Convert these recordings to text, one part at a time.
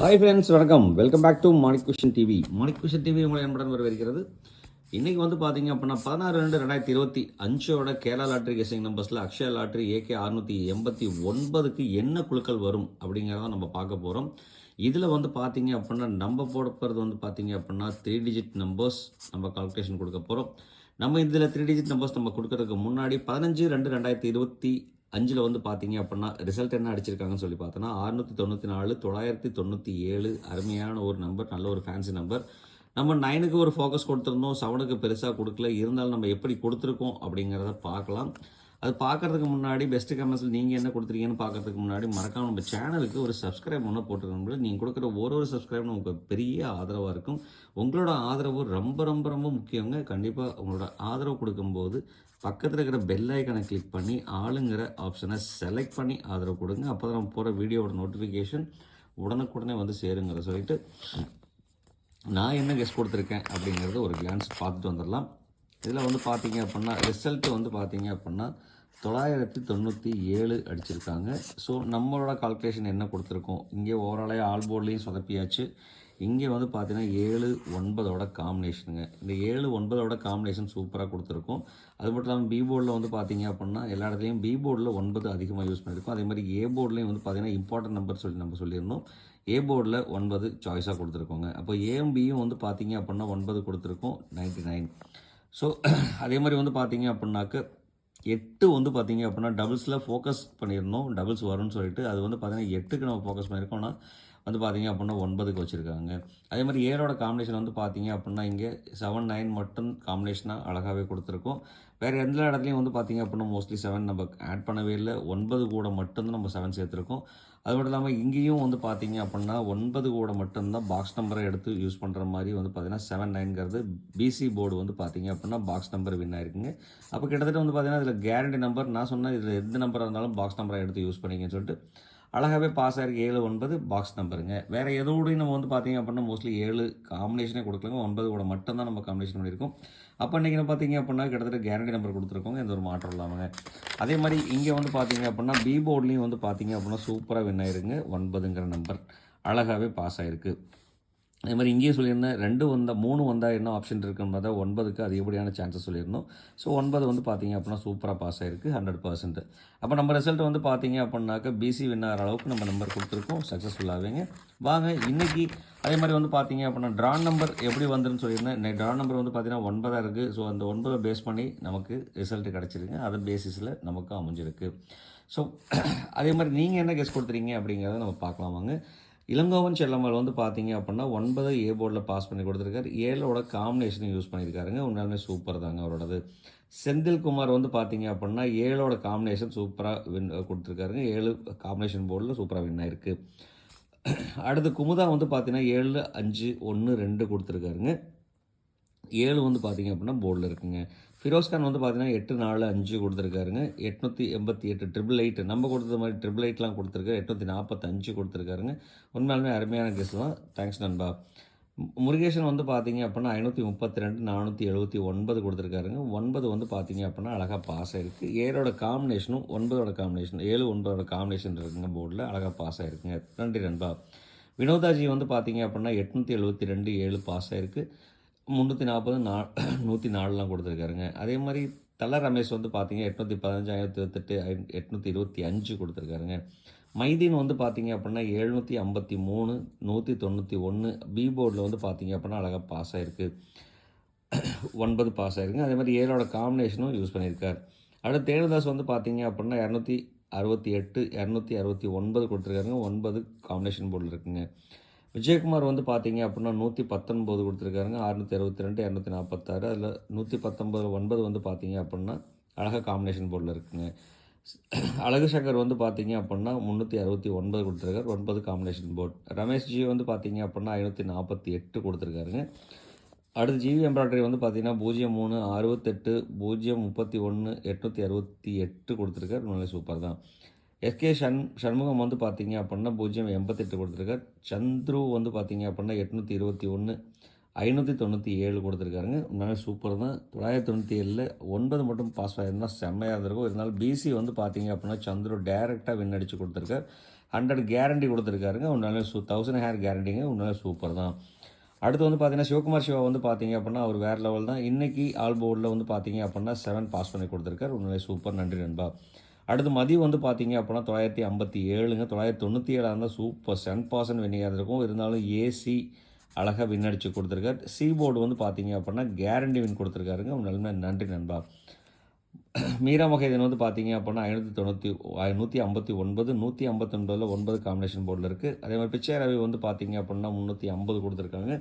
Hi friends வணக்கம். Welcome back to Manik cushion TV Manik cushion TV உங்களை என்படன் வரவேற்கிறது. இன்றைக்கி வந்து பார்த்தீங்க அப்படின்னா பதினாறு ரெண்டு ரெண்டாயிரத்தி இருபத்தி அஞ்சோட கேரளா லாட்ரி கெசிங் நம்பர்ஸில் அக்ஷயா லாட்ரி ஏகே அறுநூற்றி எண்பத்தி ஒன்பதுக்கு என்ன குழுக்கள் வரும் அப்படிங்கிறத நம்ம பார்க்க போகிறோம் இதில் வந்து பார்த்தீங்க அப்படின்னா நம்ம போட போகிறது வந்து பார்த்தீங்க அப்படின்னா த்ரீ டிஜிட் நம்பர்ஸ் நம்ம கால்குலேஷன் கொடுக்க போகிறோம் நம்ம இதில் த்ரீ டிஜிட் நம்பர்ஸ் நம்ம கொடுக்கறதுக்கு முன்னாடி பதினஞ்சு ரெண்டு ரெண்டாயிரத்தி இருபத்தி அஞ்சில் வந்து பார்த்தீங்க அப்படின்னா ரிசல்ட் என்ன அடிச்சிருக்காங்கன்னு சொல்லி பார்த்தோன்னா அறுநூற்றி தொண்ணூற்றி நாலு தொள்ளாயிரத்தி தொண்ணூற்றி ஏழு அருமையான ஒரு நம்பர் நல்ல ஒரு ஃபேன்சி நம்பர் நம்ம நைனுக்கு ஒரு ஃபோக்கஸ் கொடுத்துருந்தோம் செவனுக்கு பெருசாக கொடுக்கல இருந்தாலும் நம்ம எப்படி கொடுத்துருக்கோம் அப்படிங்கிறத பார்க்கலாம். அது பார்க்கறதுக்கு முன்னாடி பெஸ்ட் கமெண்ட்ஸில் நீங்கள் என்ன கொடுத்துருக்கீங்கன்னு பார்க்கறதுக்கு முன்னாடி மறக்காம நம்ம சேனலுக்கு ஒரு சப்ஸ்கிரைப் ஒன்று போட்டுருக்கோம் நீங்கள் கொடுக்குற ஒரு ஒரு சப்ஸ்கிரைப் நமக்கு பெரிய ஆதரவாக இருக்கும். உங்களோட ஆதரவு ரொம்ப ரொம்ப ரொம்ப முக்கியங்க. கண்டிப்பாக உங்களோட ஆதரவு கொடுக்கும்போது பக்கத்தில் இருக்கிற பெல் ஐக்கனை கிளிக் பண்ணி ஆளுங்கிற ஆப்ஷனை செலக்ட் பண்ணி ஆதரவு கொடுங்க. அப்போ தான் நம்ம போகிற வீடியோவோட நோட்டிஃபிகேஷன் உடனுக்குடனே வந்து சேருங்கிற சொல்லிட்டு நான் என்ன கெஸ்ட் கொடுத்துருக்கேன் அப்படிங்கிறத ஒரு கிளான்ஸ் பார்த்துட்டு வந்துடலாம் இதில் வந்து பார்த்தீங்க அப்படின்னா ரிசல்ட்டு வந்து பார்த்தீங்க அப்படின்னா தொள்ளாயிரத்தி தொண்ணூற்றி ஏழு அடிச்சிருக்காங்க. ஸோ நம்மளோட கால்குலேஷன் என்ன கொடுத்துருக்கோம்? இங்கே ஓவராலே ஆல் போர்ட்லேயும் சொதப்பியாச்சு. இங்கே வந்து பார்த்தீங்கன்னா ஏழு ஒன்பதோட காம்பினேஷனுங்க இந்த ஏழு ஒன்பதோட காம்பினேஷன் சூப்பராக கொடுத்துருக்கோம். அது மட்டும் இல்லாமல் பி போர்டில் வந்து பார்த்தீங்க அப்படின்னா எல்லா இடத்துலையும் பி போர்டில் ஒன்பது அதிகமாக யூஸ் பண்ணியிருக்கோம். அதே மாதிரி ஏ போர்ட்லேயும் வந்து பார்த்தீங்கன்னா இம்பார்ட்டன்ட் நம்பர் சொல்லி நம்ம சொல்லியிருந்தோம். ஏ போர்டில் ஒன்பது சாய்ஸாக கொடுத்துருக்கோங்க. அப்போ ஏஎம் பியும் வந்து பார்த்தீங்க அப்படின்னா ஒன்பது கொடுத்துருக்கோம் நைன்ட்டி நைன் ஸோ அதே மாதிரி வந்து பார்த்தீங்க அப்படின்னாக்க எட்டு வந்து பார்த்தீங்க அப்படின்னா டபுள்ஸில் ஃபோக்கஸ் பண்ணியிருந்தோம். டபுள்ஸ் வரும்னு சொல்லிட்டு அது வந்து பார்த்தீங்கன்னா எட்டுக்கு நம்ம ஃபோக்கஸ் பண்ணியிருக்கோம்னா வந்து பார்த்தீங்க அப்படின்னா ஒன்பதுக்கு வச்சுருக்காங்க. அதே மாதிரி ஏரோட காம்பினேஷன் வந்து பார்த்தீங்க அப்படின்னா இங்கே செவன் நைன் மட்டும் காம்பினேஷனாக அழகாகவே கொடுத்துருக்கோம். வேறு எந்த இடத்துலையும் வந்து பார்த்தீங்க அப்படின்னா மோஸ்ட்லி செவன் நம்ம ஆட் பண்ணவே இல்லை. ஒன்பது கூட மட்டும்தான் நம்ம செவன் சேர்த்துருக்கோம். அது மட்டும் இல்லாமல் இங்கேயும் வந்து பார்த்தீங்க அப்படின்னா ஒன்பது கூட மட்டும்தான் பாக்ஸ் நம்பரை எடுத்து யூஸ் பண்ணுற மாதிரி வந்து பார்த்தீங்கன்னா செவன் நைன்கிறது பிசி போர்டு வந்து பார்த்தீங்க அப்படின்னா பாக்ஸ் நம்பர் வின் ஆயிருக்குங்க. அப்போ கிட்டத்தட்ட வந்து பார்த்தீங்கன்னா இதில் கேரண்டி நம்பர் நான் சொன்னேன். இதில் எந்த நம்பராக இருந்தாலும் பாக்ஸ் நம்பரை எடுத்து யூஸ் பண்ணிங்கன்னு சொல்லிட்டு அழகாகவே பாஸ் ஆகிருக்கு ஏழு ஒன்பது பாக்ஸ் நம்பருங்க வேறு எதோடையும் நம்ம வந்து பார்த்தீங்க அப்படின்னா மோஸ்ட்லி ஏழு காம்பினேஷனே கொடுக்கலங்க. ஒன்பது கூட மட்டும்தான் நம்ம காம்பினேஷன் பண்ணியிருக்கோம். அப்போ இன்றைக்கி பார்த்தீங்க அப்படின்னா கிட்டத்தட்ட கேரண்டி நம்பர் கொடுத்துருக்கோங்க. எந்த ஒரு மாற்றம் இல்லாமங்க. அதே மாதிரி இங்கே வந்து பார்த்தீங்க அப்படின்னா பி போர்ட்லேயும் வந்து பார்த்தீங்க அப்படின்னா சூப்பராக வின் ஆயிருங்க ஒன்பதுங்கிற நம்பர் அழகாகவே பாஸ் ஆகிருக்கு அதே மாதிரி இங்கேயும் சொல்லியிருந்தேன் ரெண்டு வந்தால் மூணு வந்தால் என்ன ஆப்ஷன் இருக்குன்னு பார்த்தா ஒன்பதுக்கு அதிகப்படியான சான்சஸ் சொல்லியிருந்தோம். ஸோ ஒன்பது வந்து பார்த்தீங்க அப்படின்னா சூப்பராக பாஸ் ஆகிருக்கு ஹண்ட்ரட் பர்சன்ட் அப்போ நம்ம ரிசல்ட் வந்து பார்த்தீங்க அப்படின்னாக்க பிசி வின் ஆகிற அளவுக்கு நம்ம நம்பர் கொடுத்துருக்கோம். சக்ஸஸ்ஃபுல்லாகவேங்க வாங்க இன்றைக்கி அதே மாதிரி வந்து பார்த்தீங்க அப்படின்னா ட்ரா நம்பர் எப்படி வந்துருன்னு சொல்லியிருந்தேன். ட்ரா நம்பர் வந்து பார்த்தீங்கன்னா ஒன்பதாக இருக்குது ஸோ அந்த ஒன்பதை பேஸ் பண்ணி நமக்கு ரிசல்ட் கிடச்சிருக்கு. அதன் பேசிஸில் நமக்கு அமைஞ்சிருக்கு. ஸோ அதே மாதிரி நீங்கள் என்ன கெஸ் கொடுத்துறீங்க அப்படிங்கிறத நம்ம பார்க்கலாம் வாங்க. இளங்கோவன் செல்லம்மாள் வந்து பார்த்தீங்க அப்படின்னா ஒன்பது ஏ போர்டில் பாஸ் பண்ணி கொடுத்துருக்காரு. ஏழோட காம்பினேஷனை யூஸ் பண்ணியிருக்காருங்க. உண்மையாலுமே சூப்பர் தாங்க அவரோடது. செந்தில்குமார் வந்து பார்த்தீங்க அப்படின்னா ஏழோட காம்பினேஷன் சூப்பராக வின் கொடுத்துருக்காருங்க. ஏழு காம்பினேஷன் போர்டில் சூப்பராக வின் ஆயிருக்கு. அடுத்து குமுதா வந்து பார்த்தீங்கன்னா ஏழு அஞ்சு ஒன்று ரெண்டு கொடுத்துருக்காருங்க. ஏழு வந்து பார்த்தீங்க அப்படின்னா போர்டில் இருக்குங்க. ஃபிரோஸ்கான் வந்து பார்த்தீங்கன்னா எட்டு நாலு அஞ்சு கொடுத்துருக்காருங்க. எட்நூற்றி எண்பத்தி எட்டு ட்ரிபிள் எயிட் நம்ம கொடுத்தது மாதிரி ட்ரிபிள் எயிட்லாம் கொடுத்துருக்காரு எட்நூற்றி நாற்பத்தஞ்சு கொடுத்துருக்காருங்க. உண்மையாலுமே அருமையான கெஸ் தான். தேங்க்ஸ் நண்பா. முருகேசன் வந்து பார்த்தீங்க அப்படின்னா ஐநூற்றி முப்பத்தி ரெண்டு நானூற்றி எழுபத்தி ஒன்பது கொடுத்துருக்காருங்க. ஒன்பது வந்து பார்த்தீங்க அப்படின்னா அழகாக பாஸ் ஆயிருக்கு. ஏழோட காம்பினேஷனும் ஒன்பதோட காம்பினேஷன் ஏழு ஒன்பதோட காம்பினேஷன் இருக்குங்க போர்டில் அழகாக பாஸ் ஆயிருக்குங்க. நன்றி நண்பா. வினோதாஜி வந்து பார்த்தீங்க அப்படின்னா எட்நூற்றி எழுபத்தி ரெண்டு ஏழு பாஸ் ஆயிருக்கு. முந்நூற்றி நாற்பது நா நூற்றி நாலுலாம் கொடுத்துருக்காருங்க. அதே மாதிரி தல ரமேஷ் வந்து பார்த்தீங்க எட்நூற்றி பதினஞ்சு ஆயிரத்தி இருபத்தெட்டு எட்நூற்றி இருபத்தி அஞ்சு கொடுத்துருக்காருங்க. மைதீன் வந்து பார்த்தீங்க அப்படின்னா எழுநூற்றி ஐம்பத்தி மூணு நூற்றி தொண்ணூற்றி ஒன்று பி போர்டில் வந்து பார்த்தீங்க அப்படின்னா அழகாக பாஸ் ஆகிருக்கு ஒன்பது பாஸ் ஆகிருக்குங்க அதே மாதிரி ஏழோட காம்பினேஷனும் யூஸ் பண்ணியிருக்கார். அடுத்து தேவதாஸ் வந்து பார்த்தீங்க அப்படின்னா இரநூத்தி அறுபத்தி எட்டு இரநூத்தி அறுபத்தி ஒன்பது கொடுத்துருக்காருங்க. ஒன்பது காம்பினேஷன் போர்டில் இருக்குங்க. விஜயகுமார் வந்து பார்த்தீங்க அப்படின்னா நூற்றி பத்தொன்பது கொடுத்துருக்காருங்க. அறுநூற்றி அறுபத்தி ரெண்டு இரநூத்தி நாற்பத்தாறு அதில் நூற்றி பத்தொம்பது ஒன்பது வந்து பார்த்தீங்க அப்படின்னா அழகாக காம்பினேஷன் போர்டில் இருக்குங்க. அழகு சங்கர் வந்து பார்த்தீங்க அப்படின்னா முந்நூற்றி அறுபத்தி ஒன்பது கொடுத்துருக்காரு. ஒன்பது காம்பினேஷன் போர்ட் ரமேஷ் ஜி வந்து பார்த்தீங்க அப்படின்னா ஐநூற்றி நாற்பத்தி எட்டு கொடுத்துருக்காருங்க. அடுத்து ஜிவி எம்ப்ராய்டரி வந்து பார்த்தீங்கன்னா பூஜ்ஜியம் மூணு அறுபத்தெட்டு பூஜ்ஜியம் முப்பத்தி ஒன்று எட்நூற்றி அறுபத்தி எட்டு கொடுத்துருக்காரு. நல்ல சூப்பர் தான் எஸ்கே சண் சண்முகம் வந்து பார்த்தீங்க அப்படின்னா பூஜ்ஜியம் எண்பத்தெட்டு கொடுத்துருக்காரு சந்துரு வந்து பார்த்தீங்க அப்படின்னா எட்நூற்றி இருபத்தி ஒன்று ஐநூற்றி தொண்ணூற்றி ஏழு கொடுத்துருக்காருங்க. உண்மையாக சூப்பர் தான். தொள்ளாயிரத்தி தொண்ணூற்றி ஏழில் ஒன்பது மட்டும் பாஸ் ஆகிருந்தால் செம்மையாக இருந்திருக்கும். இருந்தாலும் பிசி வந்து பார்த்தீங்க அப்படின்னா சந்துரு டேரெக்டாக வின் அடித்து கொடுத்துருக்காரு. ஹண்ட்ரட் கேரண்டி கொடுத்துருக்காருங்க. உன்னால சூ தௌசண்ட் ஹேர் கேரண்டிங்க உன்னால சூப்பர் தான். அடுத்து வந்து பார்த்தீங்கன்னா சிவகுமார் சிவா வந்து பார்த்தீங்க அப்படின்னா அவர் வேறு லெவல் தான். இன்றைக்கி ஆல் போர்டில் வந்து பார்த்தீங்க அப்படின்னா செவன் பாஸ் பண்ணி கொடுத்துருக்காரு. உண்மையிலே சூப்பர் நன்றி நண்பா. அடுத்து மதியம் வந்து பார்த்தீங்க அப்படின்னா தொள்ளாயிரத்தி ஐம்பத்தி ஏழுங்க. தொள்ளாயிரத்தி தொண்ணூற்றி ஏழாக இருந்தால் சூப்பர் சன் பாசன் வினியாக இருக்கும். இருந்தாலும் ஏசி அழகாக விண்ணடிச்சு கொடுத்துருக்காரு. சி போர்டு வந்து பார்த்தீங்க அப்படின்னா கேரண்டி வின் கொடுத்துருக்காருங்க. நல்ல நன்றி நண்பா. மீரா மகேதன் வந்து பார்த்தீங்க அப்படின்னா ஐநூற்றி தொண்ணூற்றி நூற்றி ஐம்பத்தி ஒன்பது நூற்றி ஐம்பத்தொன்பதில் ஒன்பது காம்பினேஷன் போர்டில் இருக்குது அதே மாதிரி பிச்சை ரவி வந்து பார்த்தீங்க அப்படின்னா முந்நூற்றி ஐம்பது கொடுத்துருக்காங்க.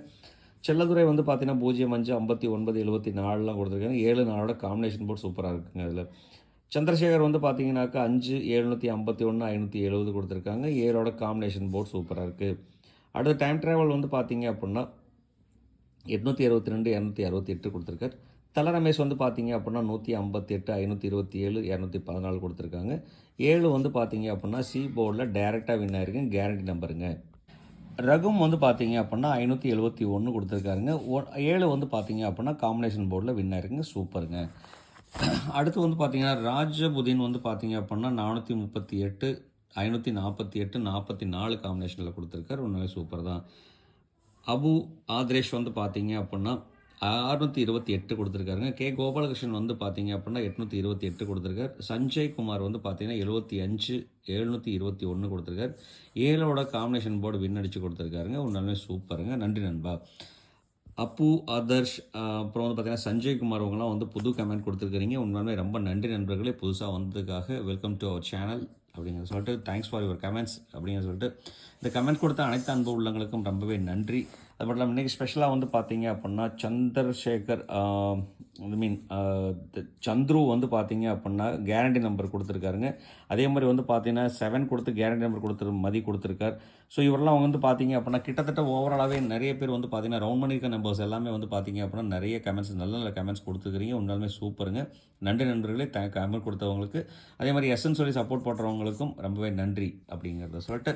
செல்லதுரை வந்து பார்த்தீங்கன்னா பூஜ்ஜியம் அஞ்சு ஐம்பத்தி ஒன்பது எழுபத்தி நாலுலாம் கொடுத்துருக்காங்க. ஏழு நாளோட காம்பினேஷன் போர்டு சூப்பராக இருக்குங்க அதில் சந்திரசேகர் வந்து பார்த்தீங்கன்னாக்கா அஞ்சு எழுநூற்றி ஐம்பத்தி ஒன்று ஐநூற்றி எழுபது கொடுத்துருக்காங்க. ஏழோட காம்பினேஷன் போர்டு சூப்பராக இருக்குது அடுத்த டைம் ட்ராவல் வந்து பார்த்தீங்க அப்படின்னா எட்நூற்றி அறுபத்தி ரெண்டு இரநூத்தி அறுபத்தி எட்டு கொடுத்துருக்காரு. தல ரமேஷ் வந்து பார்த்தீங்க அப்படின்னா நூற்றி ஐம்பத்தி எட்டு ஐநூற்றி இருபத்தி ஏழு இரநூத்தி பதினாலு கொடுத்துருக்காங்க. ஏழு வந்து பார்த்தீங்க அப்படின்னா சி போர்டில் டைரெக்டாக வின் ஆயிருக்கு. கேரண்டி நம்பருங்க ரகும் வந்து பார்த்தீங்க அப்படின்னா ஐநூற்றி எழுபத்தி ஒன்று கொடுத்துருக்காருங்க. ஒ- ஏழு வந்து பார்த்தீங்க அப்படின்னா காம்பினேஷன் போர்டில் வின் ஆயிருக்குங்க சூப்பருங்க அடுத்து வந்து பார்த்தீங்கன்னா ராஜபுதின் வந்து பார்த்தீங்க அப்படின்னா நானூற்றி முப்பத்தி எட்டு ஐநூற்றி நாற்பத்தி எட்டு நாற்பத்தி நாலு காம்பினேஷனில் கொடுத்துருக்காரு. உண்மையாக சூப்பர் தான். அபு ஆத்ரேஷ் வந்து பார்த்தீங்க அப்படின்னா அறுநூற்றி இருபத்தி எட்டு கொடுத்துருக்காருங்க. கே கோபாலகிருஷ்ணன் வந்து பார்த்தீங்க அப்படின்னா எட்நூற்றி இருபத்தி எட்டு கொடுத்துருக்காரு. சஞ்சய் குமார் வந்து பார்த்தீங்கன்னா எழுபத்தி அஞ்சு எழுநூற்றி இருபத்தி ஒன்று கொடுத்துருக்காரு. ஏழோட காம்பினேஷன் போர்டு வின் அடித்து கொடுத்துருக்காருங்க. உண்மையுமே சூப்பருங்க நன்றி நண்பா. அப்பு ஆதர்ஷ் அப்புறம் வந்து பார்த்தீங்கன்னா சஞ்சய் குமார் அவங்களாம் வந்து புது கமெண்ட் கொடுத்துருக்கிறீங்க. உண்மையுமே ரொம்ப நன்றி நண்பர்களே. புதுசாக வந்ததுக்காக வெல்கம் டு அவர் சேனல் அப்படிங்கிற சொல்லிட்டு தேங்க்ஸ் ஃபார் யுவர் கமெண்ட்ஸ் அப்படிங்கிற சொல்லிட்டு. இந்த கமெண்ட் கொடுத்த அனைத்து அன்பு உள்ளங்களுக்கும் ரொம்பவே நன்றி. அது மட்டும் இல்லாமல் இன்றைக்கி ஸ்பெஷலாக வந்து பார்த்தீங்க அப்படின்னா சந்திரசேகர் ஐ மீன் சந்துரு வந்து பார்த்தீங்க அப்படின்னா கேரண்டி நம்பர் கொடுத்துருக்காருங்க. அதே மாதிரி வந்து பார்த்தீங்கன்னா செவன் கொடுத்து கேரண்டி நம்பர் கொடுத்துரு மதி கொடுத்துருக்கார். ஸோ இவரெல்லாம் வந்து பார்த்தீங்க அப்படின்னா கிட்டத்தட்ட ஓவராலாகவே நிறைய பேர் வந்து பார்த்தீங்கன்னா ரவுண்ட் பண்ணியிருக்க நம்பர்ஸ் எல்லாமே வந்து பார்த்தீங்க அப்படின்னா நிறைய கமெண்ட்ஸ் நல்ல நல்ல கமெண்ட்ஸ் கொடுத்துருக்கீங்க உண்மையாலுமே சூப்பருங்க. நன்றி நண்பர்களே த கமெண்ட் கொடுத்தவங்களுக்கு. அதே மாதிரி எஸ்என் சொல்லி சப்போர்ட் பண்ணுறவங்களுக்கும் ரொம்பவே நன்றி அப்படிங்கிறத சொல்லிட்டு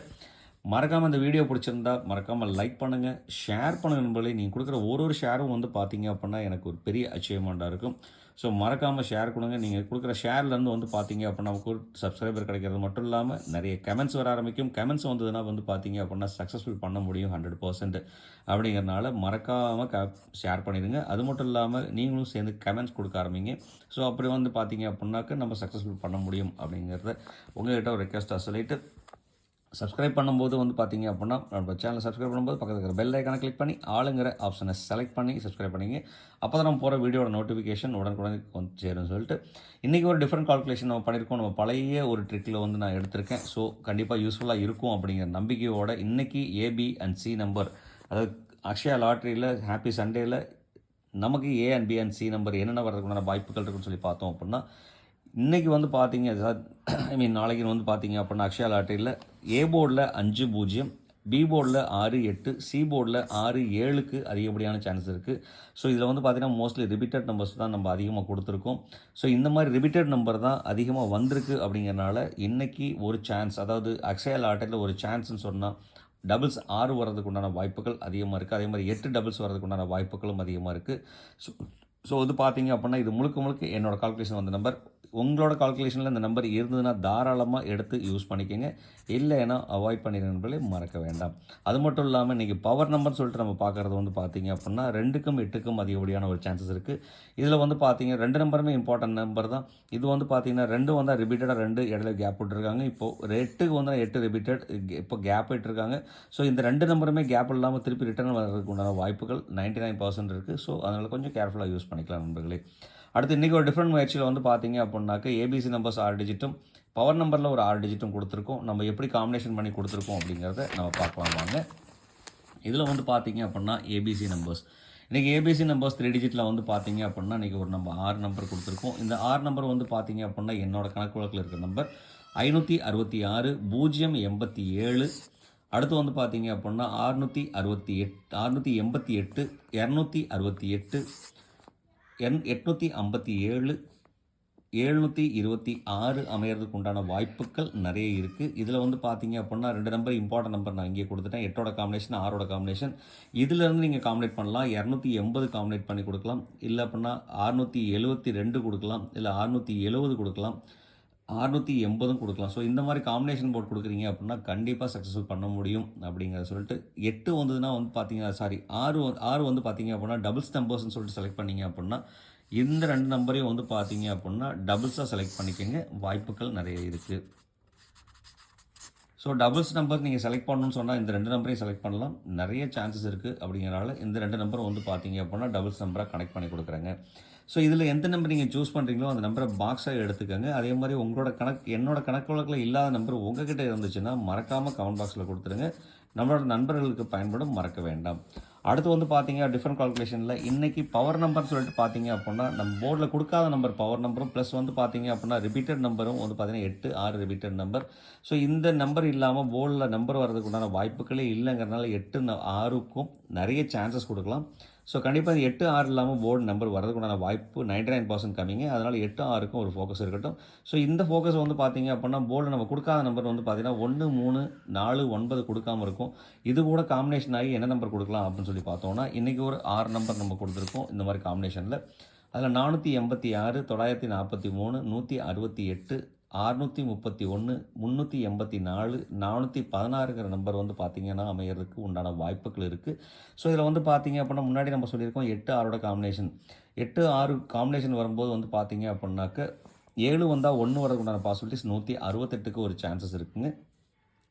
மறக்காமல் இந்த வீடியோ பிடிச்சிருந்தா மறக்காமல் லைக் பண்ணுங்கள் ஷேர் பண்ணுங்கள் நண்பர்களே. நீங்கள் கொடுக்குற ஒரு ஒரு ஷேரும் வந்து பார்த்தீங்க அப்படின்னா எனக்கு ஒரு பெரிய அச்சீவ்மெண்ட்டாக இருக்கும். ஸோ மறக்காமல் ஷேர் கொடுங்க. நீங்கள் கொடுக்குற ஷேர்லேருந்து வந்து பார்த்தீங்க அப்படின்னா நமக்கு சப்ஸ்கிரைபர் கிடைக்கிறது மட்டும் இல்லாமல் நிறைய கமெண்ட்ஸ் வர ஆரம்பிக்கும். கமெண்ட்ஸ் வந்ததுன்னா வந்து பார்த்தீங்க அப்படின்னா சக்ஸஸ்ஃபுல் பண்ண முடியும் ஹண்ட்ரட் பர்சன்ட் அப்படிங்கிறனால மறக்காமல் க ஷேர் பண்ணிடுங்க. அது மட்டும் இல்லாமல் நீங்களும் சேர்ந்து கமெண்ட்ஸ் கொடுக்க ஆரம்பிங்க. ஸோ அப்படி வந்து பார்த்தீங்க அப்படின்னாக்க நம்ம சக்ஸஸ்ஃபுல் பண்ண முடியும் அப்படிங்கிறத உங்கள்கிட்ட ஒரு ரெக்வஸ்ட்டாக சொல்லிட்டு சப்ஸ்கிரைப் பண்ணும்போது வந்து பார்த்தீங்க அப்படின்னா நம்ம சேனலை சப்ஸ்கிரைப் பண்ணும்போது பக்கத்தில் இருக்கிற பெல் ஐக்கானை கிளிக் பண்ணி ஆளுங்கிற ஆப்ஷனை செலக்ட் பண்ணி சப்ஸ்கிரைப் பண்ணிங்க. அப்போ தான் நம்ம போகிற வீடியோட நோட்டிஃபிகேஷன் உடனுக்குடன் வந்து சேரும்னு சொல்லிட்டு. இன்றைக்கி ஒரு டிஃப்ரெண்ட் கால்குலேஷன் நம்ம பண்ணியிருக்கோம் நம்ம பழைய ஒரு ட்ரிக்கில் வந்து நான் எடுத்திருக்கேன். ஸோ கண்டிப்பாக யூஸ்ஃபுல்லாக இருக்கும் அப்படிங்கிற நம்பிக்கையோட இன்றைக்கி ஏபி அண்ட் சி நம்பர் அதாவது அக்ஷயா லாட்ரியில் ஹாப்பி சண்டேயில் நமக்கு A and B and C number என்னென்ன வர்றதுக்குண்டான வாய்ப்புகள் இருக்குன்னு சொல்லி பார்த்தோம் அப்படின்னா இன்றைக்கி வந்து பார்த்தீங்க ஐ மீன் நாளைக்கு வந்து பார்த்தீங்க அப்படின்னா அக்ஷயா லாட்டரியில் ஏ போர்டில் அஞ்சு பூஜ்ஜியம் பி போர்டில் ஆறு எட்டு சி போர்டில் ஆறு ஏழுக்கு அதிகப்படியான சான்ஸ் இருக்குது ஸோ இதில் வந்து பார்த்தீங்கன்னா மோஸ்ட்லி ரிபீட்டட் நம்பர்ஸ் தான் நம்ம அதிகமாக கொடுத்துருக்கோம். ஸோ இந்த மாதிரி ரிபீட்டட் நம்பர் தான் அதிகமாக வந்திருக்கு அப்படிங்கிறனால இன்றைக்கி ஒரு சான்ஸ் அதாவது அக்ஷயா லாட்டரியில் ஒரு சான்ஸ்னு சொன்னால் டபுள்ஸ் ஆறு வர்றதுக்கு உண்டான வாய்ப்புகள் அதிகமாக இருக்குது அதே மாதிரி எட்டு டபுள்ஸ் வர்றதுக்கு உண்டான வாய்ப்புகளும் அதிகமாக இருக்குது ஸோ ஸோ இது பார்த்தீங்க அப்படின்னா இது முழுக்க முழுக்க என்னோடய கால்குலேஷன் வந்த நம்பர் உங்களோட கால்குலேஷனில் இந்த நம்பர் இருந்ததுன்னா தாராளமாக எடுத்து யூஸ் பண்ணிக்கோங்க. இல்லைன்னா அவாய்ட் பண்ணிடுற நண்பர்களே மறக்க வேண்டாம். அது மட்டும் இல்லாமல் இன்றைக்கி பவர் நம்பர்னு சொல்லிட்டு நம்ம பார்க்குறது வந்து பார்த்தீங்க அப்படின்னா ரெண்டுக்கும் எட்டுக்கும் அதிகப்படியான ஒரு சான்சஸ் இருக்குது இதில் வந்து பார்த்தீங்க ரெண்டு நம்பருமே இம்பார்ட்டன்ட் நம்பர் தான். இது வந்து பார்த்தீங்கன்னா ரெண்டு வந்தால் ரிப்பீட்டடாக ரெண்டு இடையில கேப் விட்டுருக்காங்க. இப்போது எட்டுக்கு வந்து எட்டு ரிப்பீட்டட் இப்போ கேப் விட்டுருக்காங்க. ஸோ இந்த ரெண்டு நம்பருமே கேப் இல்லாமல் திருப்பி ரிட்டர்ன் வர்றதுக்கு உண்டான வாய்ப்புகள் நைன்டி நைன் பர்சன்ட் இருக்குது ஸோ அதனால் கொஞ்சம் கேர்ஃபுல்லாக யூஸ் பண்ணிக்கலாம் நண்பர்களே. அடுத்து இன்றைக்கி ஒரு டிஃப்ரெண்ட் முயற்சியில் வந்து பார்த்தீங்க அப்படின்னாக்க ஏபிசி நம்பர்ஸ் ஆறு டிஜிட்டும் பவர் நம்பரில் ஒரு ஆறு டிஜிட்டும் கொடுத்துருக்கோம். நம்ம எப்படி காம்பினேஷன் பண்ணி கொடுத்துருக்கோம் அப்படிங்கிறத நம்ம பார்க்கலாம் வாங்க. இதில் வந்து பார்த்தீங்க அப்படின்னா ஏபிசி நம்பர்ஸ் இன்றைக்கி A B C numbers three டிஜிட்டில் வந்து பார்த்தீங்க அப்படின்னா இன்றைக்கி ஒரு நம்ம ஆறு நம்பர் கொடுத்துருக்கோம். இந்த ஆறு நம்பர் வந்து பார்த்தீங்க அப்படின்னா என்னோட கணக்கு வழக்கில் இருக்கிற நம்பர் ஐநூற்றி அறுபத்தி ஆறு பூஜ்ஜியம் எண்பத்தி ஏழு. அடுத்து வந்து பார்த்தீங்க அப்படின்னா அறுநூற்றி அறுபத்தி எட் அறுநூற்றி எண்பத்தி எட்டு இரநூத்தி அறுபத்தி எட்டு. எண் எட்நூற்றி ஐம்பத்தி ஏழு எழுநூற்றி இருபத்தி ஆறு அமையிறதுக்கு உண்டான வாய்ப்புகள் நிறைய இருக்குது இதில் வந்து பார்த்தீங்க அப்படின்னா ரெண்டு நம்பர் இம்பார்ட்டன்ட் நம்பர் நான் இங்கே கொடுத்துட்டேன். எட்டோட காம்பினேஷன் ஆறோட காம்பினேஷன் இதிலேருந்து நீங்கள் காம்பினேட் பண்ணலாம். இரநூத்தி எண்பது காம்பினேட் பண்ணி கொடுக்கலாம். இல்லை அப்படின்னா அறுநூற்றி எழுபத்தி ரெண்டு கொடுக்கலாம். இல்லை அறுநூற்றி எழுபது கொடுக்கலாம். அறுநூற்றி எண்பதும் கொடுக்கலாம். ஸோ இந்த மாதிரி காம்பினேஷன் போர்ட் கொடுக்குறீங்க அப்படின்னா கண்டிப்பாக சக்ஸஸ்ஃபுல் பண்ண முடியும் அப்படிங்கிறத சொல்லிட்டு எட்டு வந்ததுன்னா வந்து பார்த்தீங்கன்னா சாரி ஆறு ஆறு வந்து பார்த்தீங்க அப்படின்னா டபுள்ஸ் நம்பர்ஸ்னு சொல்லிட்டு செலக்ட் பண்ணீங்க அப்படின்னா இந்த ரெண்டு நம்பரையும் வந்து பார்த்தீங்க அப்படின்னா டபுள்ஸாக செலக்ட் பண்ணிக்கோங்க. வாய்ப்புகள் நிறைய இருக்குது ஸோ டபுள்ஸ் நம்பர் நீங்கள் செலக்ட் பண்ணணும்னு சொன்னால் இந்த ரெண்டு நம்பரையும் செலக்ட் பண்ணலாம். நிறைய சான்சஸ் இருக்குது அப்படிங்கிறனால இந்த ரெண்டு நம்பரும் வந்து பார்த்தீங்க அப்படின்னா டபுள்ஸ் நம்பராக கனெக்ட் பண்ணி கொடுக்குறாங்க. ஸோ இதில் எந்த நம்பர் நீங்கள் சூஸ் பண்ணுறீங்களோ அந்த நம்பரை பாக்ஸாக எடுத்துக்கோங்க. அதே மாதிரி உங்களோட கணக்கு என்னோட கணக்கு வழக்கில் இல்லாத நம்பர் உங்ககிட்ட இருந்துச்சுன்னா மறக்காமல் கமெண்ட் பாக்ஸில் கொடுத்துருங்க. நம்மளோட நண்பர்களுக்கு பயன்படும் மறக்க வேண்டாம். அடுத்து வந்து பார்த்தீங்க டிஃப்ரெண்ட் கால்குலேஷனில் இன்றைக்கி பவர் நம்பர் சொல்லிட்டு பார்த்தீங்க அப்படின்னா நம்ம போர்டில் கொடுக்காத நம்பர் பவர் நம்பரும் ப்ளஸ் வந்து பார்த்தீங்க அப்படின்னா ரிப்பீட்டட் நம்பரும் வந்து பார்த்தீங்கன்னா எட்டு ஆறு ரிப்பீட்டட் நம்பர் ஸோ இந்த நம்பர் இல்லாமல் போர்டில் நம்பர் வர்றதுக்கு உண்டான வாய்ப்புகளே இல்லைங்கிறனால எட்டு ந- ஆறுக்கும் நிறைய சான்சஸ் கொடுக்கலாம். ஸோ கண்டிப்பாக இந்த எட்டு ஆறு இல்லாமல் போர்டு நம்பர் வரதுக்கு உண்டான வாய்ப்பு நைன்டி நைன் பர்சன்ட் கம்மிங்க அதனால் எட்டு ஆறுக்கும் ஒரு ஃபோக்கஸ் இருக்கட்டும். ஸோ இந்த ஃபோக்கஸ் வந்து பார்த்தீங்க அப்படின்னா போர்டில் நம்ம கொடுக்காத நம்பர் வந்து பார்த்தீங்கன்னா ஒன்று மூணு நாலு ஒன்பது கொடுக்காம இருக்கும். இது கூட காம்பினேஷன் ஆகி என்ன நம்பர் கொடுக்கலாம் அப்படின்னு சொல்லி பார்த்தோம்னா இன்றைக்கி ஒரு ஆறு நம்பர் நம்ம கொடுத்துருக்கோம் இந்த மாதிரி காம்பினேஷனில் அதில் நானூற்றி எண்பத்தி ஆறு தொள்ளாயிரத்தி நாற்பத்தி மூணு நூற்றி அறுபத்தி எட்டு அறுநூற்றி முப்பத்தி ஒன்று முந்நூற்றி எண்பத்தி நாலு நானூற்றி பதினாறுங்கிற நம்பர் வந்து பார்த்தீங்கன்னா அமையிறதுக்கு உண்டான வாய்ப்புகள் இருக்குது ஸோ இதில் வந்து பார்த்தீங்க அப்படின்னா முன்னாடி நம்ம சொல்லியிருக்கோம் எட்டு ஆறோட காம்பினேஷன் எட்டு ஆறு காம்பினேஷன் வரும்போது வந்து பார்த்திங்க அப்படின்னாக்க ஏழு வந்தால் ஒன்று வரதுக்குண்டான பாசிபிலிட்டிஸ் நூற்றி அறுபத்தெட்டுக்கு ஒரு சான்சஸ் இருக்குங்க.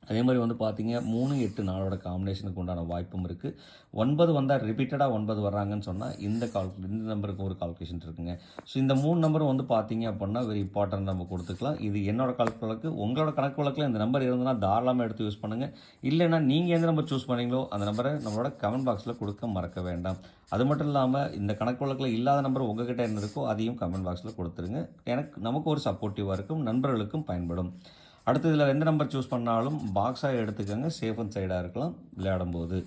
அதே மாதிரி வந்து பார்த்தீங்க மூணு எட்டு நாளோட காம்பினேஷனுக்கு உண்டான வாய்ப்பும் இருக்குது ஒன்பது வந்தால் ரிப்பீட்டடாக ஒன்பது வர்றாங்கன்னு சொன்னால் இந்த கால் இந்த நம்பருக்கு ஒரு கால்குலேஷன் இருக்குங்க. ஸோ இந்த மூணு நம்பரும் வந்து பார்த்தீங்க அப்படின்னா வெரி இம்பார்ட்டன்ட் நம்ம கொடுத்துக்கலாம். இது என்னோட கணக்கு வழக்கு உங்களோட கணக்கு வழக்கில் இந்த நம்பர் இருந்ததுன்னா தாராளமாக எடுத்து யூஸ் பண்ணுங்கள் இல்லைன்னா நீங்கள் எந்த நம்பர் சூஸ் பண்ணீங்களோ அந்த நம்பரை நம்மளோட கமெண்ட் பாக்ஸில் கொடுக்க மறக்க வேண்டாம். அது மட்டும் இல்லாமல் இந்த கணக்கு வழக்கில் இல்லாத நம்பர் உங்ககிட்ட என்ன இருக்கோ அதையும் கமெண்ட் பாக்ஸில் கொடுத்துருங்க. எனக்கு நமக்கு ஒரு சப்போர்ட்டிவாக இருக்கும் நண்பர்களுக்கும் பயன்படும். அடுத்து இதில் எந்த நம்பர் சூஸ் பண்ணாலும் பாக்ஸாக எடுத்துக்கோங்க சேஃப் அண்ட் சைடாக இருக்கலாம் விளையாடும் போது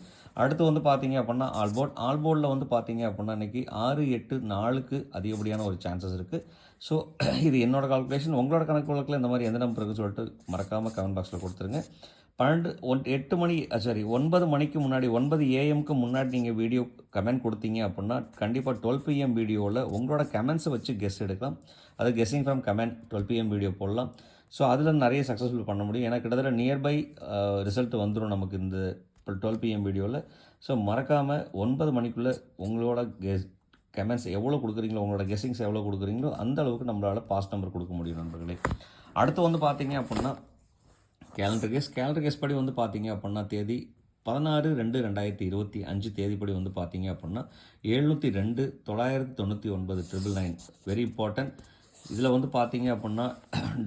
அடுத்து வந்து பார்த்தீங்க அப்படின்னா ஆல்போர்ட் ஆல்போர்டில் வந்து பார்த்தீங்க அப்படின்னா இன்றைக்கி ஆறு எட்டு நாலுக்கு அதிகப்படியான ஒரு சான்சஸ் இருக்குது ஸோ இது என்னோடய கால்குலேஷன் உங்களோட கணக்கு வழக்கில் இந்த மாதிரி எந்த நம்பர் இருக்குன்னு சொல்லிட்டு மறக்காமல் கமெண்ட் பாக்ஸில் கொடுத்துருங்க. பன்னெண்டு ஒன் எட்டு மணி சாரி ஒன்பது மணிக்கு முன்னாடி ஒன்பது ஏஎம்க்கு முன்னாடி நீங்கள் வீடியோ கமெண்ட் கொடுத்தீங்க அப்படின்னா கண்டிப்பாக டுவெல் பிஎம் வீடியோவில் உங்களோட கமெண்ட்ஸை வச்சு கெஸ் எடுக்கலாம். அது guessing from comment twelve P M video போடலாம். ஸோ அதில் நிறைய சக்ஸஸ்ஃபுல் பண்ண முடியும். ஏன்னா கிட்டத்தட்ட நியர்பை ரிசல்ட் வந்துடும் நமக்கு இந்த இப்போ டுவெல் பிஎம் வீடியோவில் ஸோ மறக்காமல் ஒன்பது மணிக்குள்ளே உங்களோட கெஸ் கமெண்ட்ஸ் எவ்வளோ கொடுக்குறீங்களோ உங்களோட கெஸ்ஸிங்ஸ் எவ்வளோ கொடுக்குறீங்களோ அந்த அளவுக்கு நம்மளால் பாஸ் நம்பர் கொடுக்க முடியும் நண்பர்களே. அடுத்து வந்து பார்த்தீங்க அப்படின்னா கேலண்டர் கேஸ் கேலண்டர் கேஸ் படி வந்து பார்த்தீங்க அப்படின்னா தேதி பதினாறு ரெண்டு ரெண்டாயிரத்தி இருபத்தி அஞ்சு தேதிப்படி வந்து பார்த்தீங்க அப்படின்னா எழுநூற்றி ரெண்டு தொள்ளாயிரத்தி தொண்ணூற்றி ஒன்பது ட்ரிபிள் நைன் வெரி இம்பார்ட்டன்ட் இதில் வந்து பார்த்தீங்க அப்படின்னா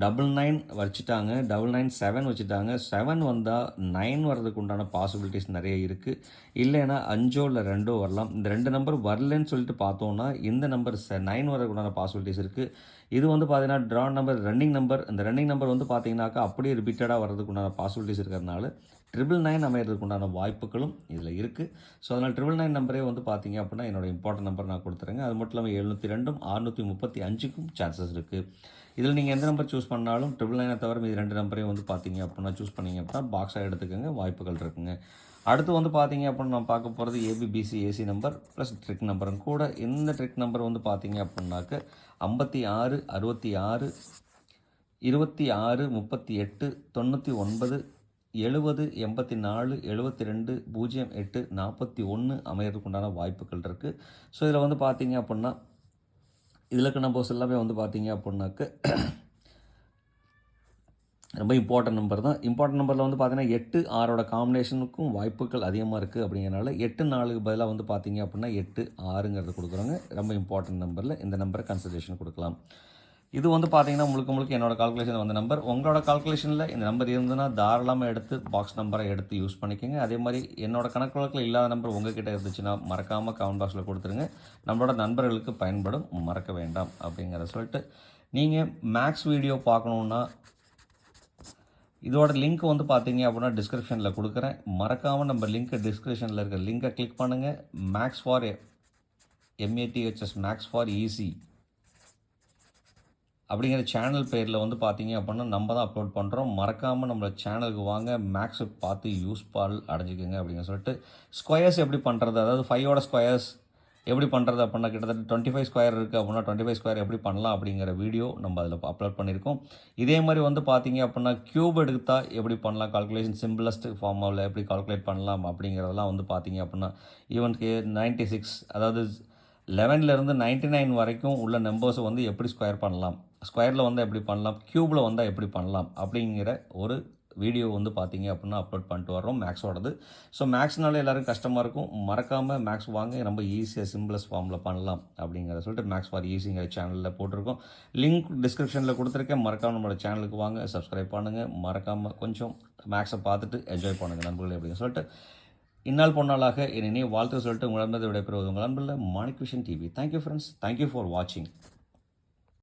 டபுள் நைன் வச்சுட்டாங்க. டபுள் நைன் செவன் வச்சுட்டாங்க. செவன் வந்தால் நைன் வர்றதுக்கு உண்டான பாசிபிலிட்டிஸ் நிறைய இருக்குது இல்லைன்னா அஞ்சோ இல்லை ரெண்டோ வரலாம். இந்த ரெண்டு நம்பர் வரலன்னு சொல்லிட்டு பார்த்தோன்னா இந்த நம்பர் நைன் வரதுக்கு உண்டான பாசிபிலிட்டிஸ் இருக்குது இது வந்து பார்த்தீங்கன்னா ட்ரா நம்பர் ரன்னிங் நம்பர் இந்த ரன்னிங் நம்பர் வந்து பார்த்தீங்கன்னாக்கா அப்படியே ரிப்பீட்டடாக வர்றதுக்கு உண்டான பாசிபிலிட்டிஸ் இருக்கிறதுனால ட்ரிபிள் நைன் அமையிறதுக்கு உண்டான வாய்ப்புகளும் இதில் இருக்குது ஸோ அதனால் ட்ரிபிள் நைன் நம்பரே வந்து பார்த்தீங்க அப்படின்னா என்னோட இம்பார்ட்டன்ட் நம்பர் நான் கொடுத்துறேங்க. அது மட்டும் இல்லாமல் எழுநூற்றி ரெண்டும் அறுநூற்றி முப்பத்தி அஞ்சுக்கும் சான்சஸ் இருக்குது இதில் நீங்கள் எந்த நம்பர் சூஸ் பண்ணாலும் ட்ரிபிள் நைனை தவிர மீது ரெண்டு நம்பரையும் வந்து பார்த்தீங்க அப்படின்னா சூஸ் பண்ணீங்க அப்படின்னா பாக்ஸாக எடுத்துக்கோங்க. வாய்ப்புகள் இருக்குங்க. அடுத்து வந்து பார்த்தீங்க அப்படின்னு நம்ம பார்க்க போகிறது A B B C A C number plus trick நம்பரும் கூட இந்த ட்ரிக் நம்பர் வந்து பார்த்தீங்க அப்படின்னாக்க ஐம்பத்தி ஆறு அறுபத்தி ஆறு இருபத்தி ஆறு முப்பத்தி எட்டு தொண்ணூற்றி ஒன்பது எழுபது எண்பத்தி நாலு எழுபத்தி ரெண்டு பூஜ்ஜியம் எட்டு நாற்பத்தி ஒன்று அமையறதுக்குண்டான வாய்ப்புகள் இருக்குது ஸோ இதில் வந்து பார்த்தீங்க அப்படின்னா இதில் நம்பர்ஸ் எல்லாமே வந்து பார்த்தீங்க அப்படின்னாக்க ரொம்ப இம்பார்ட்டன்ட் நம்பர் தான். இம்பார்ட்டன்ட் நம்பரில் வந்து பார்த்தீங்கன்னா எட்டு ஆறோட காம்பினேஷனுக்கும் வாய்ப்புகள் அதிகமாக இருக்குது அப்படிங்கிறனால எட்டு நாலுக்கு பதிலாக வந்து பார்த்தீங்க அப்படின்னா எட்டு ஆறுங்கிறது கொடுக்குறோங்க. ரொம்ப இம்பார்ட்டன்ட் நம்பரில் இந்த நம்பரை கன்சிடரேஷன் கொடுக்கலாம். இது வந்து பார்த்தீங்கன்னா முழுக்க முழுக்க என்னோட கால்குலேஷன் வந்த நம்பர் உங்களோட கால்குலேஷனில் இந்த நம்பர் இருந்ததுன்னா தாராளமாக எடுத்து பாக்ஸ் நம்பரை எடுத்து யூஸ் பண்ணிக்கோங்க. அதே மாதிரி என்னோட கணக்கு வழக்கில் இல்லாத நம்பர் உங்ககிட்ட இருந்துச்சுன்னா மறக்காமல் கமெண்ட் பாக்ஸில் கொடுத்துருங்க. நம்மளோட நண்பர்களுக்கு பயன்படும் மறக்க வேண்டாம் அப்படிங்கிறத சொல்லிட்டு நீங்கள் மேக்ஸ் வீடியோ பார்க்கணுன்னா இதோட லிங்க் வந்து பார்த்தீங்க அப்படின்னா டிஸ்கிரிப்ஷனில் கொடுக்குறேன். மறக்காமல் நம்ம லிங்க்கை டிஸ்கிரிப்ஷனில் இருக்கிற லிங்கை கிளிக் பண்ணுங்கள் maths for M A T H S maths for easy அப்படிங்கிற சேனல் பேரில் வந்து பார்த்தீங்க அப்படின்னா நம்ம தான் அப்லோட் பண்ணுறோம் மறக்காமல் நம்மளோட சேனலுக்கு வாங்க. மேக்ஸை பார்த்து யூஸ் பால் அடைஞ்சிக்கோங்க அப்படின்னு சொல்லிட்டு. ஸ்கொயர்ஸ் எப்படி பண்ணுறது அதாவது ஃபைவோட ஸ்கொயர்ஸ் எப்படி பண்ணுறது அப்படின்னா கிட்டத்தட்ட டுவெண்ட்டி ஃபைவ் ஸ்கொயர் இருக்குது அப்படின்னா டுவெண்ட்டி ஃபைவ் ஸ்கொயர் எப்படி பண்ணலாம் அப்படிங்கிற வீடியோ நம்ம அதில் அப்லோட் பண்ணியிருக்கோம். இதே மாதிரி வந்து பார்த்தீங்க அப்படின்னா க்யூப் எடுத்தால் எப்படி பண்ணலாம் கால்குலேஷன் சிம்பிளஸ்ட் ஃபார்மில் எப்படி கால்குலேட் பண்ணலாம் அப்படிங்கிறதெல்லாம் வந்து பார்த்தீங்க அப்படின்னா ஈவன் கே நைன்ட்டி சிக்ஸ் அதாவது லெவன்லேருந்து நைன்ட்டி நைன் வரைக்கும் உள்ள நம்பர்ஸை வந்து எப்படி ஸ்கொயர் பண்ணலாம்? ஸ்கொயரில் வந்தால் எப்படி பண்ணலாம்? க்யூப்பில் வந்தால் எப்படி பண்ணலாம்? அப்படிங்கிற ஒரு வீடியோ வந்து பார்த்தீங்க அப்படின்னா அப்லோட் பண்ணிட்டு வரோம் மேக்ஸோடது ஸோ மேக்ஸ்னால எல்லோரும் கஷ்டமாக இருக்கும். மறக்காமல் மேக்ஸ் வாங்க ரொம்ப ஈஸியாக சிம்பிளஸ் ஃபார்மில் பண்ணலாம் அப்படிங்கிறத சொல்லிட்டு மேக்ஸ் ஃபார் ஈஸிங்கிற சேனலில் போட்டிருக்கோம். லிங்க் டிஸ்கிரிப்ஷனில் கொடுத்துருக்கேன். மறக்காமல் நம்மளோட சேனலுக்கு வாங்க சப்ஸ்கிரைப் பண்ணுங்கள் மறக்காமல் கொஞ்சம் மேக்ஸை பார்த்துட்டு என்ஜாய் பண்ணுங்கள் நண்பர்களே அப்படின்னு சொல்லிட்டு. இந்நாள் பொன்னாளாக என்னைய வாழ்த்து சொல்லிட்டு உங்களிடமிருந்து விடைபெறுவது உங்கள் அன்பில் Manik vision TV thank you friends thank you for வாட்சிங்